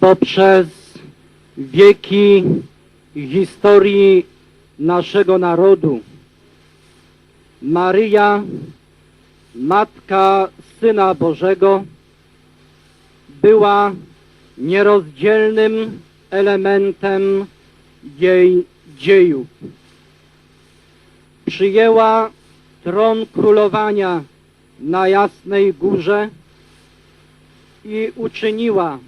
poprzez wieki historii naszego narodu. Maryja, Matka Syna Bożego, była nierozdzielnym elementem jej dziejów. Przyjęła tron królowania na Jasnej Górze i uczyniła,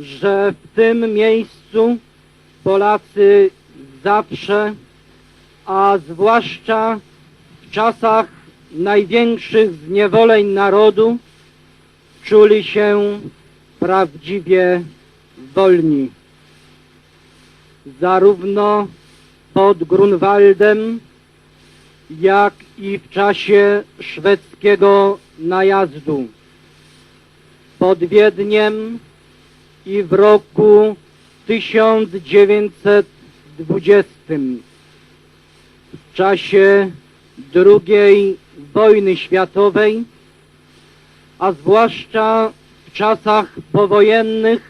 że w tym miejscu Polacy zawsze, a zwłaszcza w czasach największych zniewoleń narodu, czuli się prawdziwie wolni. Zarówno pod Grunwaldem, jak i w czasie szwedzkiego najazdu. Pod Wiedniem i w roku 1920 w czasie II wojny światowej, a zwłaszcza w czasach powojennych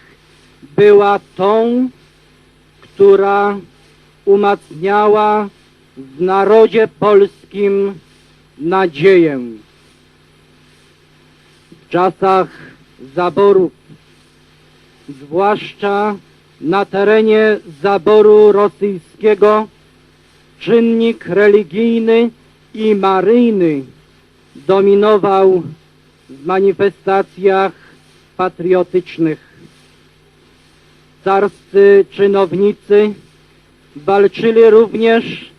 była tą, która umacniała w narodzie polskim nadzieję. W czasach zaborów, zwłaszcza na terenie zaboru rosyjskiego, czynnik religijny i maryjny dominował w manifestacjach patriotycznych. Carscy czynownicy walczyli również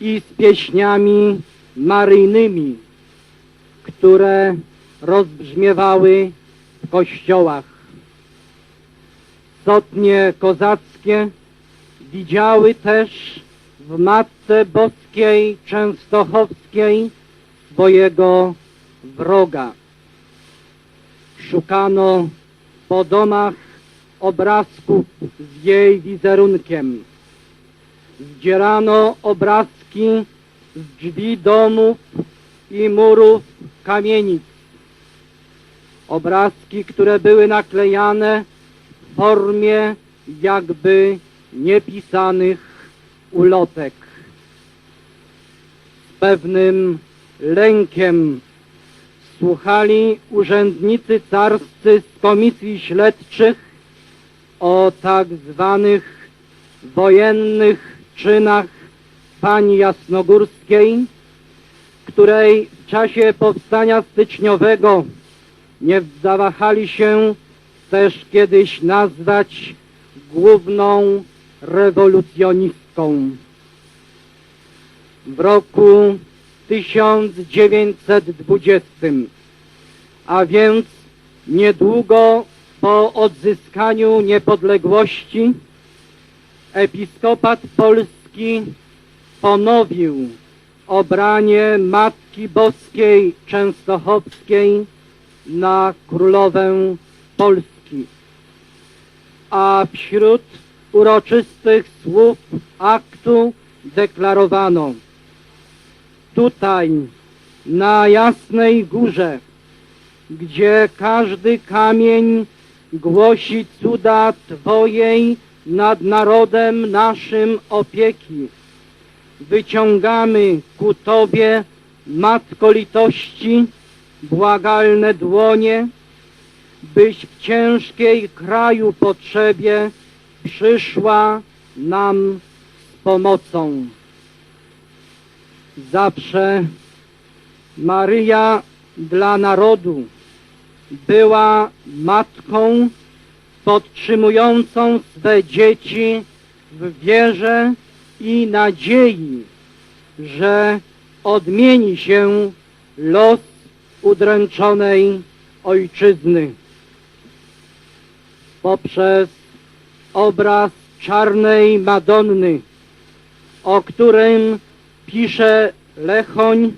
i z pieśniami maryjnymi, które rozbrzmiewały w kościołach. Sotnie kozackie widziały też w Matce Boskiej Częstochowskiej swojego wroga. Szukano po domach obrazków z jej wizerunkiem. Zdzierano obrazki z drzwi domów i murów kamienic. Obrazki, które były naklejane formie jakby niepisanych ulotek. Z pewnym lękiem słuchali urzędnicy carscy z komisji śledczych o tak zwanych wojennych czynach pani Jasnogórskiej, której w czasie powstania styczniowego nie zawahali się też kiedyś nazwać główną rewolucjonistką. W roku 1920, a więc niedługo po odzyskaniu niepodległości, episkopat polski ponowił obranie Matki Boskiej Częstochowskiej na królowę Polski. A wśród uroczystych słów aktu deklarowano tutaj, na Jasnej Górze, gdzie każdy kamień głosi cuda Twojej nad narodem naszym opieki. Wyciągamy ku Tobie, Matko litości, błagalne dłonie, byś w ciężkiej kraju potrzebie przyszła nam z pomocą. Zawsze Maryja dla narodu była matką podtrzymującą swe dzieci w wierze i nadziei, że odmieni się los udręczonej ojczyzny. Poprzez obraz czarnej Madonny, o którym pisze Lechoń,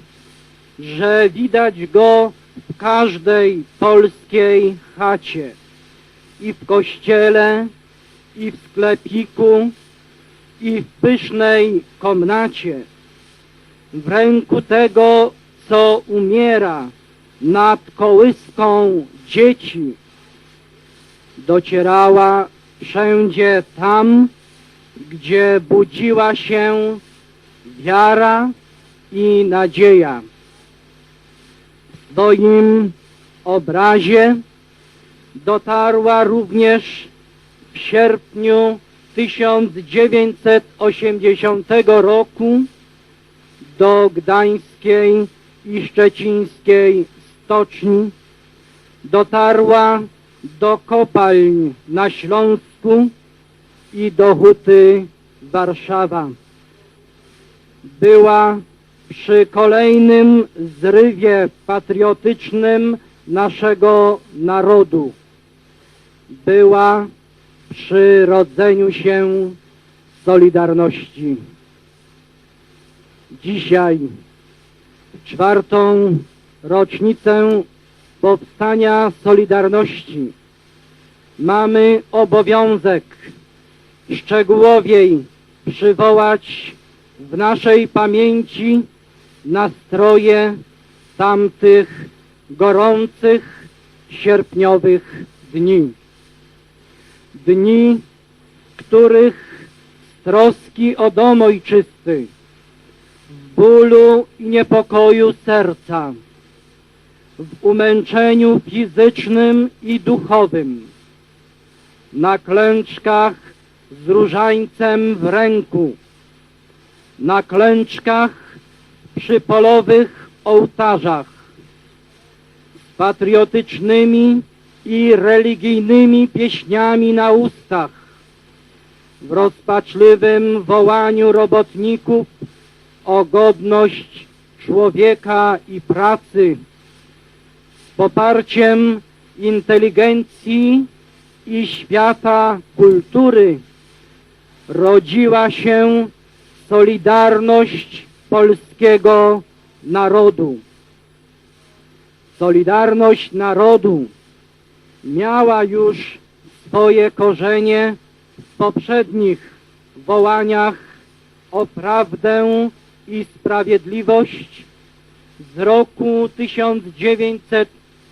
że widać go w każdej polskiej chacie i w kościele, i w sklepiku, i w pysznej komnacie. W ręku tego, co umiera nad kołyską dzieci, docierała wszędzie tam, gdzie budziła się wiara i nadzieja. W swoim obrazie dotarła również w sierpniu 1980 roku do gdańskiej i szczecińskiej stoczni, dotarła do kopalń na Śląsku i do huty Warszawa. Była przy kolejnym zrywie patriotycznym naszego narodu. Była przy rodzeniu się Solidarności. Dzisiaj, czwartą rocznicę powstania Solidarności, mamy obowiązek szczegółowiej przywołać w naszej pamięci nastroje tamtych gorących sierpniowych dni. Dni, których z troski o dom ojczysty, w bólu i niepokoju serca, w umęczeniu fizycznym i duchowym, na klęczkach z różańcem w ręku, na klęczkach przy polowych ołtarzach, z patriotycznymi i religijnymi pieśniami na ustach, w rozpaczliwym wołaniu robotników o godność człowieka i pracy, poparciem inteligencji i świata kultury rodziła się Solidarność polskiego narodu. Solidarność narodu miała już swoje korzenie w poprzednich wołaniach o prawdę i sprawiedliwość z roku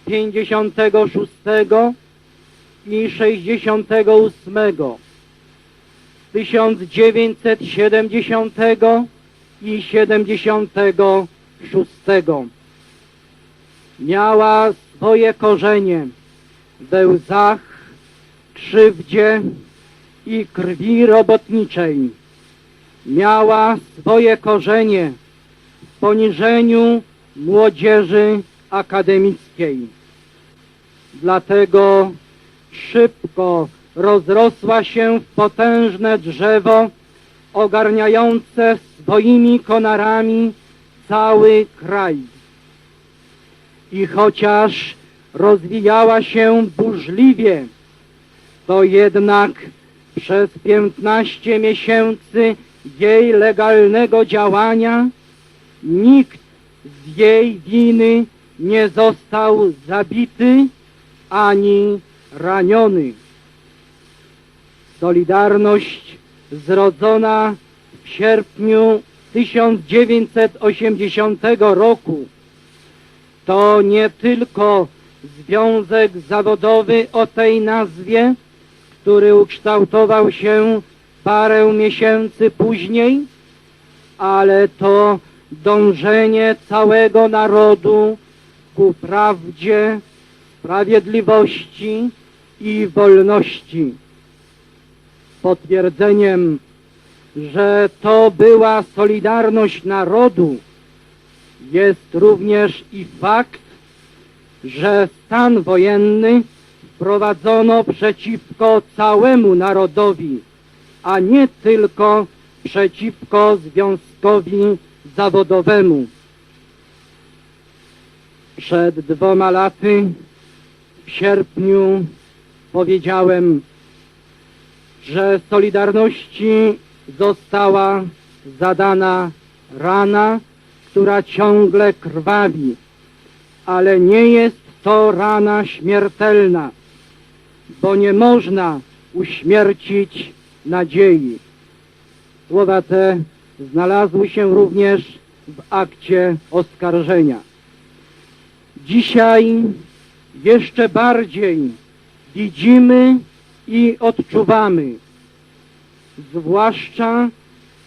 1956 i 68, z 1970 i 76. Miała swoje korzenie we łzach, krzywdzie i krwi robotniczej. Miała swoje korzenie w poniżeniu młodzieży akademickiej. Dlatego szybko rozrosła się w potężne drzewo ogarniające swoimi konarami cały kraj. I chociaż rozwijała się burzliwie, to jednak przez 15 miesięcy jej legalnego działania nikt z jej winy nie został zabity ani raniony. Solidarność zrodzona w sierpniu 1980 roku to nie tylko związek zawodowy o tej nazwie, który ukształtował się parę miesięcy później, ale to dążenie całego narodu ku prawdzie, sprawiedliwości i wolności. Potwierdzeniem, że to była solidarność narodu, jest również i fakt, że stan wojenny wprowadzono przeciwko całemu narodowi, a nie tylko przeciwko związkowi zawodowemu. Przed dwoma laty, w sierpniu, powiedziałem, że Solidarności została zadana rana, która ciągle krwawi, ale nie jest to rana śmiertelna, bo nie można uśmiercić nadziei. Słowa te znalazły się również w akcie oskarżenia. Dzisiaj jeszcze bardziej widzimy i odczuwamy, zwłaszcza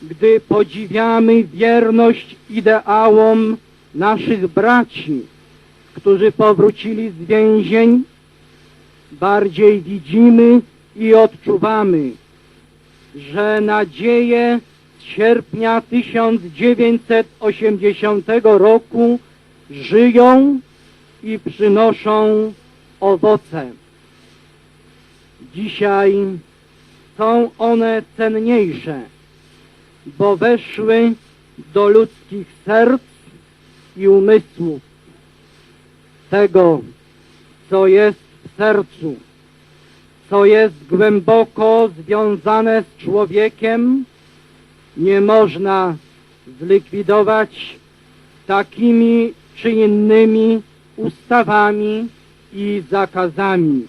gdy podziwiamy wierność ideałom naszych braci, którzy powrócili z więzień, bardziej widzimy i odczuwamy, że nadzieje z sierpnia 1980 roku żyją i przynoszą owoce. Dzisiaj są one cenniejsze, bo weszły do ludzkich serc i umysłów. Tego, co jest w sercu, co jest głęboko związane z człowiekiem, nie można zlikwidować takimi czy innymi ustawami i zakazami.